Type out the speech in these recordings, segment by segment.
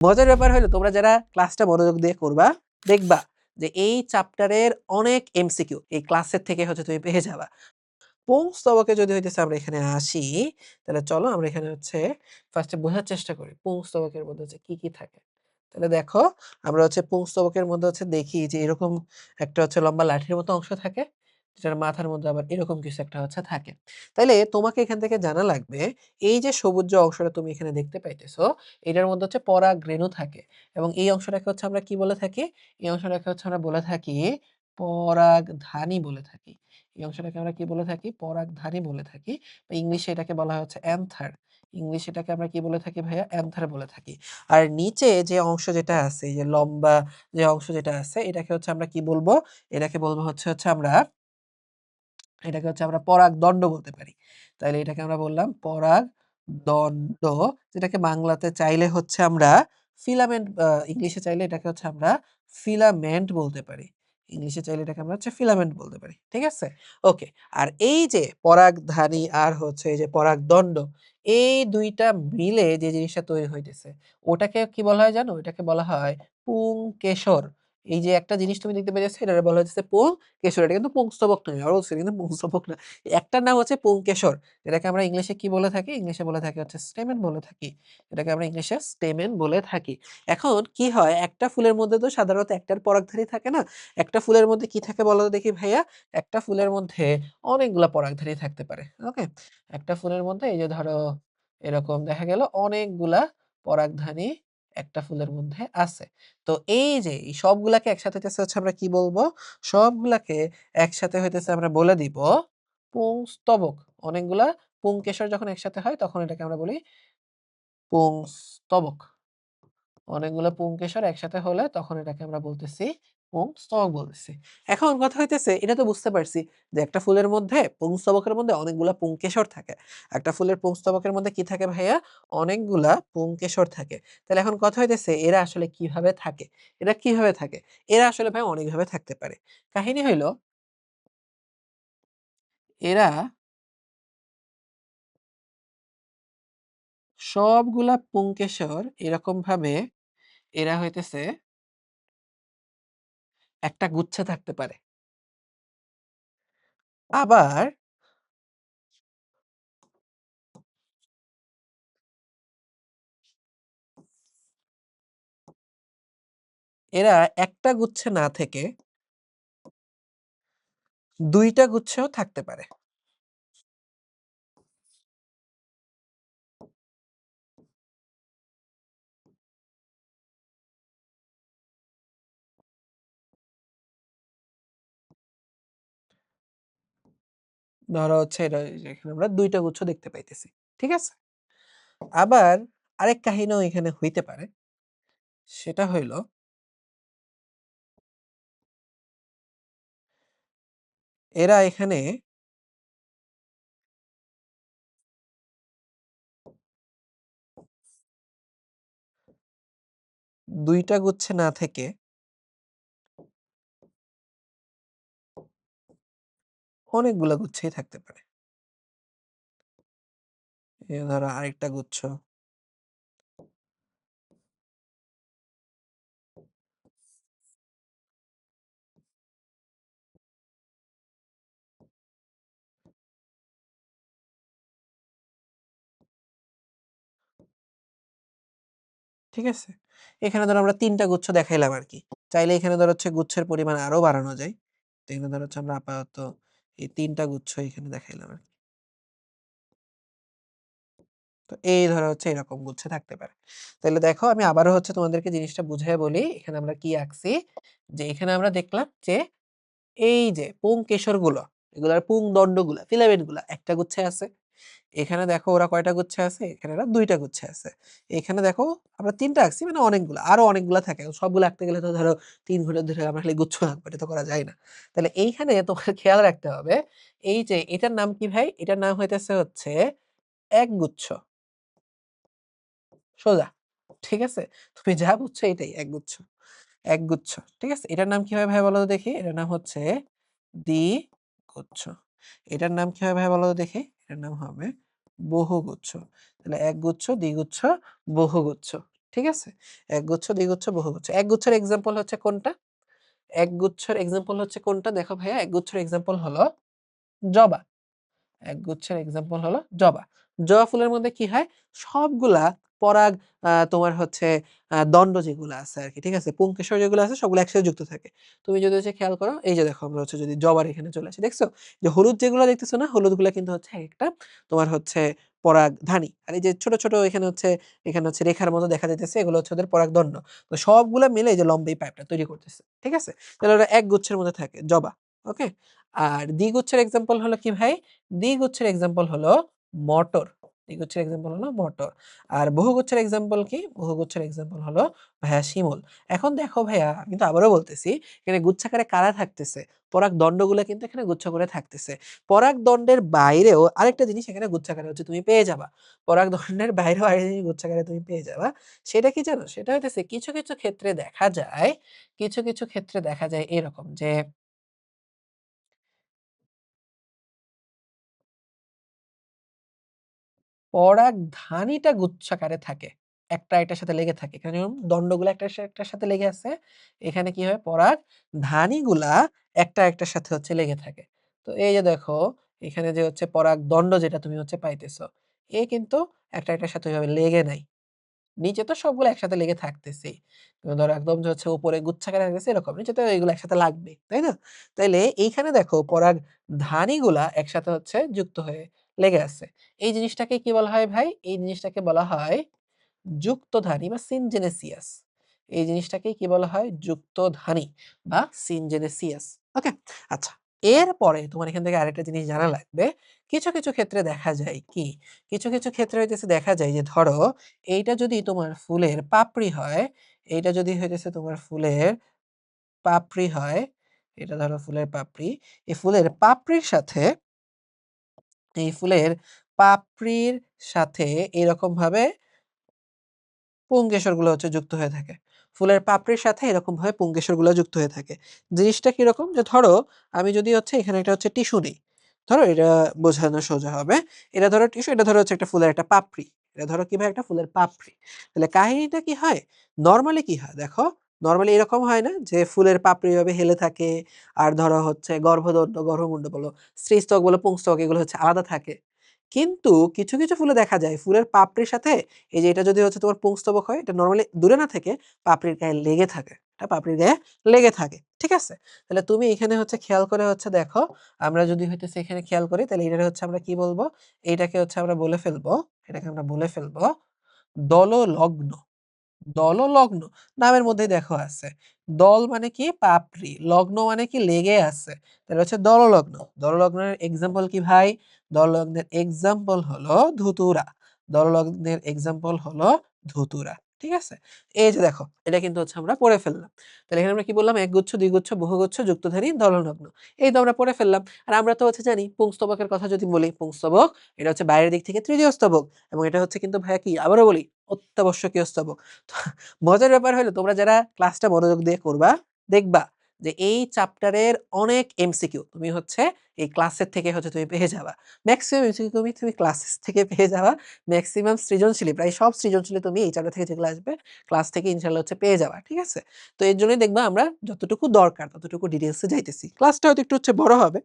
মজার ব্যাপার হলো, তোমরা যারা ক্লাসটা মনোযোগ দিয়ে করবা, দেখবা যে এই চ্যাপ্টারের অনেক এমসিকিউ এই ক্লাসের থেকে হচ্ছে তুমি পেয়ে যাবা। পুংস্তবকে যদি হইতেছে আমরা এখানে আসি, তাহলে চলো আমরা এখানে হচ্ছে ফার্স্টে বোঝার চেষ্টা করি পুংস্তবকের মধ্যে হচ্ছে কি কি থাকে। তাহলে দেখো, আমরা হচ্ছে পুংস্তবকের মধ্যে হচ্ছে দেখি যে এরকম একটা হচ্ছে লম্বা লাঠির মতো অংশ থাকে। যেটার মাথার মধ্যে আবার এরকম কিছু একটা হচ্ছে থাকে। তাইলে তোমাকে এখান থেকে জানা লাগবে, এই যে সবুজ যে অংশটা তুমি এখানে দেখতে পাইতেছো, এটার মধ্যে হচ্ছে পরাগরেণু থাকে এবং এই অংশটাকে হচ্ছে আমরা কি বলে থাকি? এই অংশটাকে হচ্ছে আমরা বলে থাকি পরাগধানী বলে থাকি। এই অংশটাকে আমরা কি বলে থাকি? পরাগধানী বলে থাকি। বা ইংলিশে এটাকে বলা হচ্ছে অ্যান্থার। ইংলিশ এটাকে আমরা কি বলে থাকি ভাইয়া? অ্যান্থার বলে থাকি। আর নিচে যে অংশ যেটা আছে যে লম্বা যে অংশ যেটা আছে, এটাকে হচ্ছে আমরা কি বলব? এটাকে বলব হচ্ছে হচ্ছে আমরা এটাকে হচ্ছে আমরা পরাগ দণ্ড বলতে পারি। তাইলে এটাকে আমরা বললাম পরাগ দণ্ড, যেটাকে বাংলাতে চাইলে হচ্ছে আমরা ফিলামেন্ট ইংলিশে চাইলে এটাকে হচ্ছে আমরা ফিলামেন্ট বলতে পারি। ইংলিশে চাইলে এটাকে আমরা হচ্ছে ফিলামেন্ট বলতে পারি, ঠিক আছে? ওকে, আর এই যে পরাগধানী আর হচ্ছে এই যে পরাগদণ্ড এই দুইটা মিলে যে জিনিসটা তৈরি হইতেছে, ওটাকে কি বলা হয় জানো? এটাকে বলা হয় পুংকেশর। এই যে একটা জিনিস তুমি দেখতে পেয়েছ এটা বলা হচ্ছে পুং কেশর এটা কিন্তু পুংস্তবক নয় আর বলছি কিন্তু পুংস্তবক না। একটার নাম হচ্ছে পুংকেশর যেটাকে আমরা ইংলিশে কি বলে থাকি? ইংলিশে বলে থাকি হচ্ছে স্টেমেন বলে থাকি। এটাকে আমরা ইংলিশে স্টেমেন বলে থাকি। এখন কি হয়? একটা ফুলের মধ্যে তো সাধারণত একটার পরাগধারী থাকে না? একটা ফুলের মধ্যে কি থাকে বলো তো দেখি ভাইয়া? একটা ফুলের মধ্যে অনেকগুলা পরাগধারী থাকতে পারে, ওকে? একটা ফুলের মধ্যে এই যে ধরো এরকম দেখা গেল অনেকগুলা পরাগধানী একটা ফুলের মধ্যে আছে। তো এই যে, এই সবগুলাকে একসাথে হইতেছে হচ্ছে আমরা কি বলব? সবগুলাকে একসাথে হইতেছে আমরা বলে দিব পুংস্তবক। অনেকগুলা পুংকেশর যখন একসাথে হয়, তখন এটাকে আমরা বলি পুংস্তবক। অনেকগুলো পুংকেশর একসাথে হলে তখন এটাকে আমরা বলতেছি পুংস্তবক বলতেছি। এখন কথা হইতেছে, এটা তো বুঝতে পারছি যে একটা ফুলের মধ্যে পুংস্তবকের মধ্যে অনেকগুলা পুংকেশর থাকে। একটা ফুলের পুংস্তবকের মধ্যে কি থাকে ভাইয়া? অনেকগুলা পুংকেশর থাকে। তাহলে এখন কথা হইতেছে, এরা আসলে কীভাবে থাকে? এরা কীভাবে থাকে? এরা আসলে ভাই অনেকভাবে থাকতে পারে। কাহিনী হইল এরা সবগুলা পুংকেশর এরকম ভাবে এরা হইতেছে একটা গুচ্ছে থাকতে পারে। আবার এরা একটা গুচ্ছে না থেকে দুইটা গুচ্ছেও থাকতে পারে। ধরো হচ্ছে এটা এখানে আমরা দুইটা গুচ্ছ দেখতে পাইতেছি, ঠিক আছে? আবার আরেক কাহিনীও এখানে হইতে পারে। সেটা হইল এরা এখানে দুইটা গুচ্ছে না থেকে অনেকগুলা গুচ্ছেই থাকতে পারে। এ ধরো আরেকটা গুচ্ছ। ঠিক আছে? এখানে ধরো আমরা তিনটা গুচ্ছ দেখাইলাম আর কি চাইলে এখানে ধরো হচ্ছে গুচ্ছের পরিমাণ আরও বাড়ানো যায়। তো এখানে ধরো হচ্ছে আমরা আপাতত এই তিনটা গুচ্ছ এখানে দেখাইলাম আর তো এই ধরো হচ্ছে এরকম গুচ্ছে থাকতে পারে। তাহলে দেখো আমি আবারও হচ্ছে তোমাদেরকে জিনিসটা বুঝাই বলি, এখানে আমরা কি আঁকছি? যে এখানে আমরা দেখলাম যে এই যে পুং কেশরগুলো এগুলার পুং দণ্ডগুলা ফিলামেন্টগুলা একটা গুচ্ছে আছে। এখানে দেখো ওরা কয়টা গুচ্ছে আছে? এখানে ওরা দুইটা গুচ্ছে আছে। এখানে দেখো আমরা তিনটা আঁকছি মানে অনেকগুলো, আরও অনেকগুলা থাকে। সবগুলো আঁকতে গেলে তো ধরো তিন ঘণ্টা ধরে আমরা খালি গুচ্ছ আঁকবো, এটা তো করা যায় না। তাহলে এইখানে তোমার খেয়াল রাখতে হবে, এই যে এটার নাম কি ভাই? এটার নাম হইতেছে হচ্ছে এক গুচ্ছ। সোজা, ঠিক আছে? তুমি যা বুঝছ এটাই একগুচ্ছ একগুচ্ছ ঠিক আছে? এটার নাম কি হবে ভাই বলো দেখি? এটার নাম হচ্ছে দ্বিগুচ্ছ এটার নাম কি হবে ভাই বলো দেখি? এটার নাম হবে বহুগুচ্ছ তাহলে একগুচ্ছ দ্বিগুচ্ছ বহুগুচ্ছ ঠিক আছে? একগুচ্ছ, দ্বিগুচ্ছ, বহুগুচ্ছ। একগুচ্ছের এক্সাম্পল হচ্ছে কোনটা? একগুচ্ছের এক্সাম্পল হচ্ছে কোনটা? দেখো ভাইয়া একগুচ্ছের এক্সাম্পল হলো জবা। একগুচ্ছের এক্সাম্পল হলো জবা। জবা ফুলের মধ্যে কি হয়? সবগুলা পরাগ তোমার হচ্ছে দণ্ড যেগুলো আছে আর কি ঠিক আছে? পুংকেশর যেগুলো আছে সবগুলো একসাথে যুক্ত থাকে। তুমি যদি হচ্ছে খেয়াল করো, এই যে দেখো আমরা হচ্ছে যদি জবার এখানে চলে আসি, দেখছ? যে হলুদ যেগুলো দেখতেছো না? হলুদগুলা কিন্তু হচ্ছে একটা তোমার হচ্ছে পরাগধানী। আর এই যে ছোট, ছোট এখানে হচ্ছে এখানে হচ্ছে রেখার মতো দেখা যাইতেছে এগুলো হচ্ছে ওদের পরাগদণ্ড। তো সবগুলো মিলে এই যে লম্বা পাইপটা তৈরি করতেছে। ঠিক আছে? তাহলে ওরা এক গুচ্ছের মধ্যে থাকে, জবা। ওকে? আর দ্বিগুচ্ছের এক্সাম্পল হলো কি ভাই? দ্বিগুচ্ছের এক্সাম্পল হলো মটর। দ্বিগুচ্ছের এক্সাম্পল হলো মটর। আর বহুগুচ্ছের এক্সাম্পল কি? বহুগুচ্ছের এক্সাম্পল হলো ভাইয়া শিমুল। এখন দেখো ভাইয়া কিন্তু আবারও বলতেছি, এখানে গুচ্ছাকারে কারা থাকতেছে? পরাগ দণ্ডগুলো কিন্তু এখানে গুচ্ছ করে থাকতেছে। পরাগ দণ্ডের বাইরেও আরেকটা জিনিস এখানে গুচ্ছাকারে হচ্ছে তুমি পেয়ে যাবা। পরাগ দণ্ডের বাইরেও আরেকটা জিনিস গুচ্ছাকারে তুমি পেয়ে যাবা। সেটা কি জানো? সেটা হইতেছে কিছু, কিছু ক্ষেত্রে দেখা যায়, কিছু, কিছু ক্ষেত্রে দেখা যায় এরকম যে পরাগধানীটা গুচ্ছাকারে থাকে। একটা আরেকটার সাথে লেগে থাকে। এখানে যেমন দণ্ডগুলা একটার একটার সাথে লেগে আছে। এখানে কি হয়? পরাগধানীগুলা একটা আরেকটার সাথে হচ্ছে লেগে থাকে। তো এই যে দেখো, এখানে যে হচ্ছে পরাগ দণ্ড যেটা তুমি হচ্ছে পাইতেছো, এ কিন্তু একটা আরেকটার সাথে ওইভাবে লেগে নাই। নিচে তো সবগুলো একসাথে লেগে থাকতেছে ধরো একদম হচ্ছে উপরে গুচ্ছাকারে থাকতেছে এরকম। নিচে তো এগুলো একসাথে লাগবেই। তাই না? তাইলে এইখানে দেখো পরাগধানীগুলা একসাথে হচ্ছে যুক্ত হয়ে লেগে আছে। এই জিনিসটাকে কি বলা হয় ভাই? এই জিনিসটাকে বলা হয় যুক্তধানী বা সিনজেনেসিয়াস। এই জিনিসটাকেই কি বলা হয়? যুক্তধানী বা সিনজেনেসিয়াস। ওকে? আচ্ছা। এরপরে তোমার এখান থেকে আরেকটা জিনিস জানা লাগবে। কিছু, কিছু ক্ষেত্রে দেখা যায় কি? কিছু, কিছু ক্ষেত্রে হইতেছে দেখা যায় যে ধরো এইটা যদি তোমার ফুলের পাপড়ি হয়, এইটা যদি হইতেছে তোমার ফুলের পাপড়ি হয়, এটা ধরো ফুলের পাপড়ি। এই ফুলের পাপড়ির সাথে এই ফুলের পাপড়ির সাথে এরকমভাবে পুংকেশরগুলো হচ্ছে যুক্ত হয়ে থাকে। ফুলের পাপড়ির সাথে এরকমভাবে পুংকেশরগুলো যুক্ত হয়ে থাকে। জিনিসটা কীরকম? যে ধরো আমি যদি হচ্ছে এখানে একটা হচ্ছে টিস্যু নেই। ধরো এটা বোঝানো সোজা হবে। এটা ধরো টিস্যু, এটা ধরো হচ্ছে একটা ফুলের একটা পাপড়ি। এটা ধরো কি একটা ফুলের পাপড়ি। তাহলে কাহিনীটা কি হয়? নর্মালি কি হয়? দেখো, নরমালি এরকম হয় না যে ফুলের পাপড়ি এভাবে হেলে থাকে আর ধরো হচ্ছে গর্ভদণ্ড, গর্ভমুণ্ড বলো, স্ত্রীস্তক বলো, পুংস্তক এগুলো হচ্ছে আলাদা থাকে। কিন্তু কিছু, কিছু ফুলে দেখা যায় ফুলের পাপড়ির সাথে এই যে এটা যদি হচ্ছে তোমার পুংস্তবক হয়, এটা নর্মালি দূরে না থেকে পাপড়ির গায়ে লেগে থাকে। এটা পাপড়ির গায়ে লেগে থাকে। ঠিক আছে? তাহলে তুমি এখানে হচ্ছে খেয়াল করে হচ্ছে দেখো, আমরা যদি হইতেছে এখানে খেয়াল করি তাহলে এটা হচ্ছে আমরা কি বলব? এইটাকে হচ্ছে আমরা বলে ফেলব, এটাকে আমরা বলে ফেলব দল দললগ্ন। দললগ্ন নামের মধ্যে দেখো আছে। দল মানে কি? পাপড়ি। লগ্ন মানে কি? লেগে আছে। তাহলে হচ্ছে দললগ্ন। দললগ্নের এক্সাম্পল কি ভাই? দললগ্নের এক্সাম্পল হলো ধুতুরা। দললগ্নের এক্সাম্পল হলো ধুতুরা। ঠিক আছে? এই যে দেখো, এটা কিন্তু হচ্ছে আমরা পড়ে ফেললাম। তাহলে এখানে আমরা কি বললাম? একগুচ্ছ, দ্বিগুচ্ছ, বহুগুচ্ছ, যুক্তধারী, দলনগ্ন এই তো আমরা পড়ে ফেললাম। আর আমরা তো হচ্ছে জানি পুংস্তবকের কথা যদি বলি, পুংস্তবক এটা হচ্ছে বাইরের দিক থেকে তৃতীয় স্তবক এবং এটা হচ্ছে কিন্তু ভাইয়া কি? আবারও বলি অত্যাবশ্যকীয় স্তবক। মজার ব্যাপার হলো তোমরা যারা ক্লাসটা মনোযোগ দিয়ে করবা, দেখবা যে এই চ্যাপ্টারের অনেক এমসিকিউ তুমি হচ্ছে এই ক্লাসের থেকে হচ্ছে তুমি পেয়ে যাবা। মেক্সিমাম এমসিকিউ তুমি তুমি ক্লাস থেকে পেয়ে যাবা। ম্যাক্সিমাম সৃজনশীলী প্রায় সব সৃজনশীলী তুমি এই চ্যাপ্টার থেকে যেগুলো আসবে ক্লাস থেকে ইনশাল্লাহ হচ্ছে পেয়ে যাবা। ঠিক আছে? তো এর জন্যই দেখবা আমরা যতটুকু দরকার, ততটুকু ডিটেলসে যাইতেছি। ক্লাসটা হয়তো একটু হচ্ছে বড় হবে।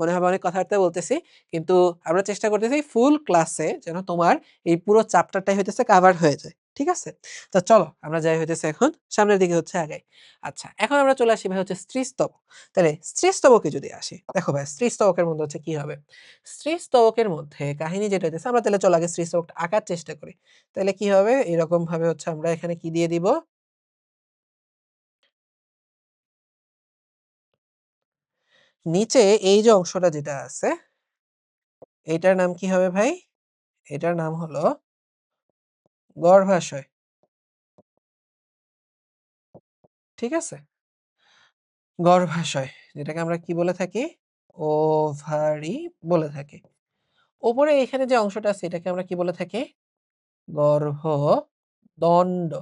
মনে হবে অনেক কথাবার্তা বলতেছি। কিন্তু আমরা চেষ্টা করতেছি ফুল ক্লাসে যেন তোমার এই পুরো চ্যাপ্টারটাই হইতেছে কাভার হয়ে যায়। ঠিক আছে? তো চলো আমরা যাই হইতেছে এখন সামনের দিকে হচ্ছে আগাই। আচ্ছা, এখন আমরা চলে আসি ভাই হচ্ছে স্ত্রীস্তবক। তাহলে স্ত্রীস্তবকে যদি আসি, দেখো ভাই স্ত্রীস্তবকের মধ্যে হচ্ছে কি হবে? স্ত্রীস্তবকের মধ্যে কাহিনী যেটা হইতেছে আমরা তাহলে চলো আগে স্ত্রীস্তবকটা আঁকার চেষ্টা করি। তাহলে কি হবে? এরকম ভাবে হচ্ছে আমরা এখানে কি দিয়ে দিব? নিচে এই যে অংশটা যেটা আছে এটার নাম কি হবে ভাই? এটার নাম হলো গর্ভাশয়। ঠিক আছে? গর্ভাশয়। যেটাকে আমরা কি বলে থাকি? ওভারি বলে থাকি। উপরে এখানে যে অংশটা আছে, এটাকে আমরা কি বলে থাকি? গর্ভদণ্ড।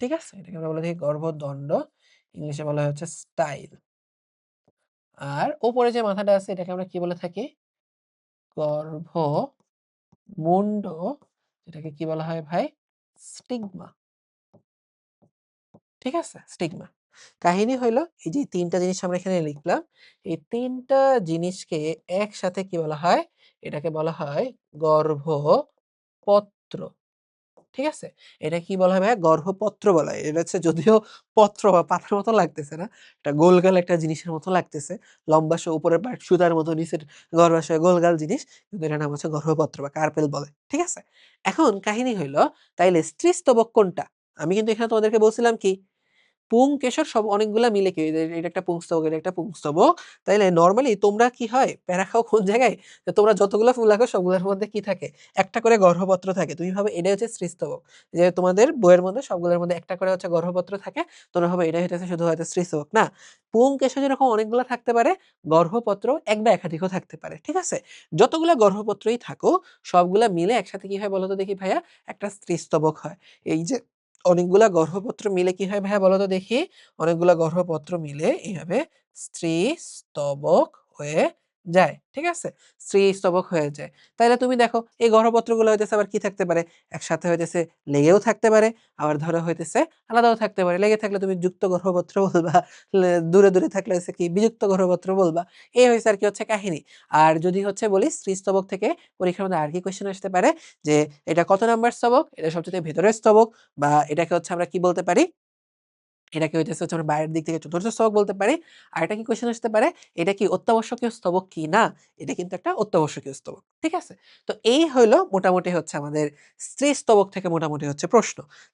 ঠিক আছে? এটাকে আমরা বলে থাকি গর্ভদণ্ড। ইংলিশে বলা হচ্ছে স্টাইল। আর ওপরে যে মাথাটা আছে, এটাকে আমরা কি বলে থাকি? গর্ভমুণ্ড। এটাকে কি বলা হয় ভাই? স্টিগমা। ঠিক আছে? স্টিগমা। কাহিনী হইল, এই যে তিনটা জিনিস আমরা এখানে লিখলাম। এই তিনটা জিনিসকে একসাথে কি বলা হয়? এটাকে বলা হয় গর্ভপত্র। ঠিক আছে? এটা কি বলা হয় ভাইয়া? গর্ভপত্র বলা হয়। এটা হচ্ছে যদিও পত্র বা পাতার মতো লাগতেছে না। এটা গোলগাল একটা জিনিসের মতো লাগতেছে। লম্বা লম্বাসে উপরের পাট সুতার মতো, নিচের গর্ভাশয় গোলগাল জিনিস। কিন্তু এটার নাম হচ্ছে গর্ভপত্র বা কার্পেল বলে। ঠিক আছে? এখন কাহিনী হইল, তাইলে স্ত্রী স্ত্রীস্তবক কোনটা? আমি কিন্তু এখানে তোমাদেরকে বলছিলাম কি? পুংকেশর সব অনেকগুলা মিলে কি এটা একটা পুংস্তবক, এটা একটা পুংস্তবক। তাইলে নর্মালি তোমরা কি হয়? প্যারা খাও কোন জায়গায়? তোমরা যতগুলা ফুল আঁকো সবগুলোর মধ্যে কি থাকে? একটা করে গর্ভপত্র থাকে। তুমি ভাবে এটাই হচ্ছে স্ত্রীস্তবক। যে তোমাদের বইয়ের মধ্যে সবগুলোর মধ্যে একটা করে হচ্ছে গর্ভপত্র থাকে। তোমরা ভাবে এটাই হচ্ছে শুধু হয়তো স্ত্রীস্তবক। না। পুংকেশর যেরকম অনেকগুলা থাকতে পারে, গর্ভপত্র এক বা একাধিকও থাকতে পারে। ঠিক আছে? যতগুলা গর্ভপত্রই থাকো সবগুলা মিলে একসাথে কি হয় বলো তো দেখি ভাইয়া? একটা স্ত্রীস্তবক হয়। এই যে অনেকগুলা গর্ভপত্র মিলে কি হয় ভাইয়া বলো তো দেখি? অনেকগুলা গর্ভপত্র মিলে এইভাবে স্ত্রী স্তবক হয়ে যায়। ঠিক আছে? স্ত্রীস্তবক হয়ে যায়। তাহলে তুমি দেখো এই গর্ভপত্রগুলো হইতেছে আবার কি থাকতে পারে? একসাথে হইতেছে লেগেও থাকতে পারে, আবার ধরো হইতেছে আলাদাও থাকতে পারে। লেগে থাকলে তুমি যুক্ত গর্ভপত্র বলবা, দূরে, দূরে থাকলে হচ্ছে কি বিযুক্ত গর্ভপত্র বলবা। এই হয়েছে আর কি হচ্ছে কাহিনী। আর যদি হচ্ছে বলি স্ত্রীস্তবক থেকে পরীক্ষার মধ্যে আর কি কোয়েশ্চেন আসতে পারে? যে এটা কত নাম্বার স্তবক? এটা সবচেয়ে ভেতরের স্তবক বা এটাকে হচ্ছে আমরা কি বলতে পারি? এটাকে হইতেছে হচ্ছে আমরা বাইরের দিক থেকে চতুর্থ স্তবক বলতে পারি। আর এটা কি কোয়েশ্চেন আসতে পারে? এটা কি অত্যাবশ্যকীয় স্তবক কি না এটা কিন্তু একটা অত্যাবশ্যকীয় স্তবক। ঠিক আছে? তো এই হলো মোটামুটি হচ্ছে আমাদের স্ত্রী স্তবক থেকে মোটামুটি হচ্ছে প্রশ্ন।